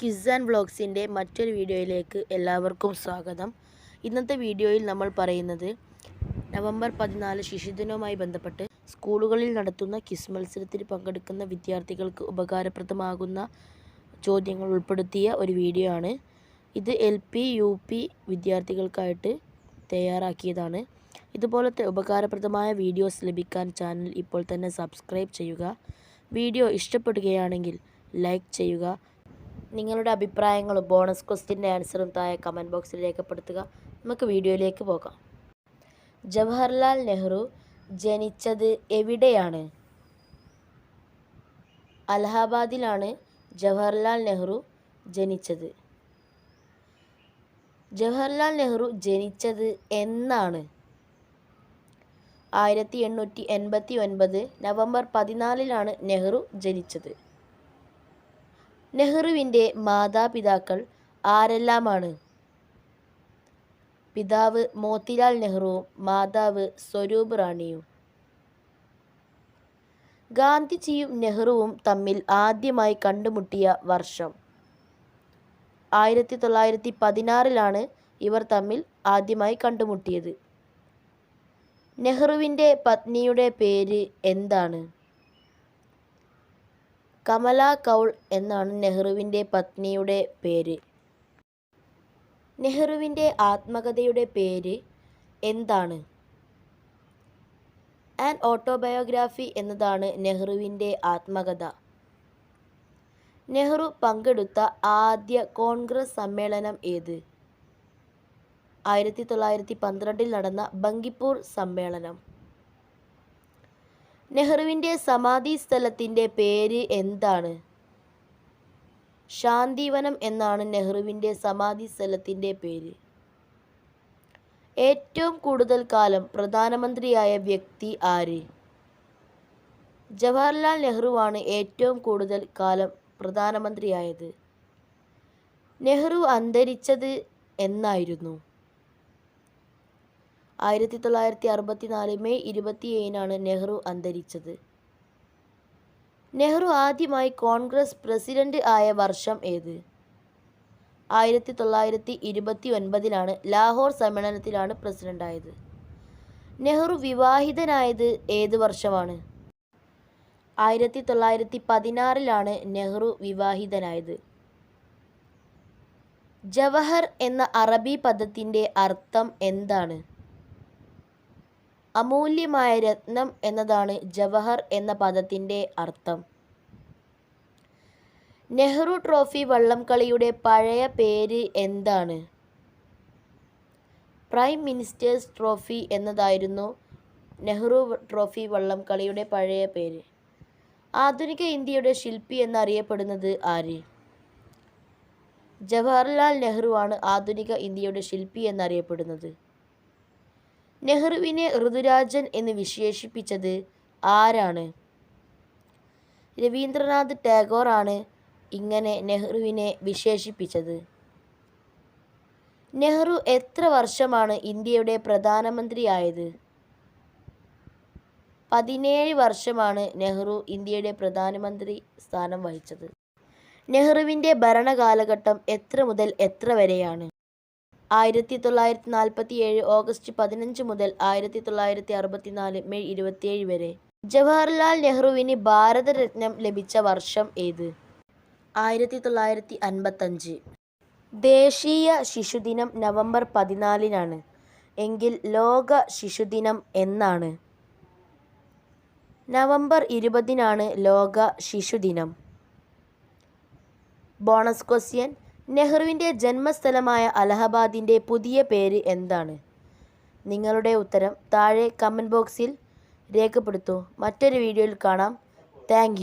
Kiss and വ്ളോഗ്സിന്റെ മറ്റൊരു വീഡിയോയിലേക്ക് എല്ലാവർക്കും സ്വാഗതം. ഇന്നത്തെ വീഡിയോയിൽ നമ്മൾ പറയുന്നത് നവംബർ പതിനാല് ശിശുദിനവുമായി ബന്ധപ്പെട്ട് സ്കൂളുകളിൽ നടത്തുന്ന ക്വിസ് മത്സരത്തിൽ പങ്കെടുക്കുന്ന വിദ്യാർത്ഥികൾക്ക് ഉപകാരപ്രദമാകുന്ന ചോദ്യങ്ങൾ ഉൾപ്പെടുത്തിയ ഒരു വീഡിയോ ആണ്. ഇത് എൽ പി യു പി വിദ്യാർത്ഥികൾക്കായിട്ട് തയ്യാറാക്കിയതാണ്. ഇതുപോലത്തെ ഉപകാരപ്രദമായ വീഡിയോസ് ലഭിക്കാൻ ചാനൽ ഇപ്പോൾ തന്നെ സബ്സ്ക്രൈബ് ചെയ്യുക. വീഡിയോ ഇഷ്ടപ്പെടുകയാണെങ്കിൽ ലൈക്ക് ചെയ്യുക. നിങ്ങളുടെ അഭിപ്രായങ്ങളും ബോണസ് ക്വസ്റ്റ്യന്റെ ആൻസറും താഴെ കമന്റ് ബോക്സിൽ രേഖപ്പെടുത്തുക. നമുക്ക് വീഡിയോയിലേക്ക് പോകാം. ജവഹർലാൽ നെഹ്റു ജനിച്ചത് എവിടെയാണ്? അലഹബാദിലാണ് ജവഹർലാൽ നെഹ്റു ജനിച്ചത്. ജവഹർലാൽ നെഹ്റു ജനിച്ചത് എന്നാണ്? ആയിരത്തി എണ്ണൂറ്റി എൺപത്തി ഒൻപത് നവംബർ പതിനാലിലാണ് നെഹ്റു ജനിച്ചത്. നെഹ്റുവിന്റെ മാതാപിതാക്കൾ ആരെല്ലാമാണ്? പിതാവ് മോത്തിലാൽ നെഹ്റുവും മാതാവ് സ്വരൂപ് റാണിയും. ഗാന്ധിജിയും നെഹ്റുവും തമ്മിൽ ആദ്യമായി കണ്ടുമുട്ടിയ വർഷം. ആയിരത്തി തൊള്ളായിരത്തി പതിനാറിലാണ് ഇവർ തമ്മിൽ ആദ്യമായി കണ്ടുമുട്ടിയത്. നെഹ്റുവിന്റെ പത്നിയുടെ പേര് എന്താണ്? കമല കൗൾ എന്നാണ് നെഹ്റുവിന്റെ പത്നിയുടെ പേര്. നെഹ്റുവിന്റെ ആത്മകഥയുടെ പേര് എന്താണ്? ആൻ ഓട്ടോബയോഗ്രാഫി എന്നതാണ് നെഹ്റുവിന്റെ ആത്മകഥ. നെഹ്റു പങ്കെടുത്ത ആദ്യ കോൺഗ്രസ് സമ്മേളനം ഏത്? ആയിരത്തി തൊള്ളായിരത്തി പന്ത്രണ്ടിൽ നടന്ന ബങ്കിപ്പൂർ സമ്മേളനം. നെഹ്റുവിന്റെ സമാധി സ്ഥലത്തിന്റെ പേര് എന്താണ്? ശാന്തിവനം എന്നാണ് നെഹ്റുവിന്റെ സമാധി സ്ഥലത്തിന്റെ പേര്. ഏറ്റവും കൂടുതൽ കാലം പ്രധാനമന്ത്രിയായ വ്യക്തി ആര്? ജവഹർലാൽ നെഹ്റുവാണ് ഏറ്റവും കൂടുതൽ കാലം പ്രധാനമന്ത്രിയായത്. നെഹ്റു അന്തരിച്ചത് എന്നായിരുന്നു. ആയിരത്തി തൊള്ളായിരത്തി അറുപത്തിനാല് മെയ് ഇരുപത്തിയേഴിനാണ് നെഹ്റു അന്തരിച്ചത്. നെഹ്റു ആദ്യമായി കോൺഗ്രസ് പ്രസിഡന്റ് ആയ വർഷം ഏത്? ആയിരത്തി തൊള്ളായിരത്തി ഇരുപത്തി ഒൻപതിലാണ് ലാഹോർ സമ്മേളനത്തിലാണ് പ്രസിഡന്റായത്. നെഹ്റു വിവാഹിതനായത് ഏത് വർഷമാണ്? ആയിരത്തി തൊള്ളായിരത്തി പതിനാറിലാണ് നെഹ്റു വിവാഹിതനായത്. ജവഹർ എന്ന അറബി പദത്തിന്റെ അർത്ഥം എന്താണ്? അമൂല്യമായ രത്നം എന്നതാണ് ജവഹർ എന്ന പദത്തിന്റെ അർത്ഥം. നെഹ്റു ട്രോഫി വള്ളംകളിയുടെ പഴയ പേര് എന്താണ്? പ്രൈം മിനിസ്റ്റേഴ്സ് ട്രോഫി എന്നതായിരുന്നു നെഹ്റു ട്രോഫി വള്ളംകളിയുടെ പഴയ പേര്. ആധുനിക ഇന്ത്യയുടെ ശില്പി എന്നറിയപ്പെടുന്നത് ആര്? ജവഹർലാൽ നെഹ്റുവാണ് ആധുനിക ഇന്ത്യയുടെ ശില്പി എന്നറിയപ്പെടുന്നത്. നെഹ്റുവിനെ ഋതുരാജൻ എന്ന് വിശേഷിപ്പിച്ചത് ആരാണ്? രവീന്ദ്രനാഥ് ടാഗോർ ആണ് ഇങ്ങനെ നെഹ്റുവിനെ വിശേഷിപ്പിച്ചത്. നെഹ്റു എത്ര വർഷമാണ് ഇന്ത്യയുടെ പ്രധാനമന്ത്രിയായത്? പതിനേഴ് വർഷമാണ് നെഹ്റു ഇന്ത്യയുടെ പ്രധാനമന്ത്രി സ്ഥാനം വഹിച്ചത്. നെഹ്റുവിന്റെ ഭരണകാലഘട്ടം എത്ര മുതൽ എത്ര വരെയാണ്? ആയിരത്തി തൊള്ളായിരത്തി നാൽപ്പത്തി ഏഴ് ഓഗസ്റ്റ് പതിനഞ്ച് മുതൽ ആയിരത്തി തൊള്ളായിരത്തി അറുപത്തിനാല് മെയ് ഇരുപത്തിയേഴ് വരെ ജവഹർലാൽ നെഹ്റുവിന് ഭാരതരത്നം ലഭിച്ച വർഷം ഏത്? ആയിരത്തി തൊള്ളായിരത്തി അൻപത്തഞ്ച് ദേശീയ ശിശുദിനം നവംബർ പതിനാലിനാണ്. എങ്കിൽ ലോക ശിശുദിനം എന്നാണ്? നവംബർ ഇരുപതിനാണ് ലോക ശിശുദിനം. ബോണസ് ക്വസ്റ്റ്യൻ നെഹ്റുവിന്റെ ജന്മസ്ഥലമായ അലഹബാദിന്റെ പുതിയ പേര് എന്താണ്? നിങ്ങളുടെ ഉത്തരം താഴെ കമന്റ് ബോക്സിൽ രേഖപ്പെടുത്തൂ. മറ്റൊരു വീഡിയോയിൽ കാണാം. താങ്ക്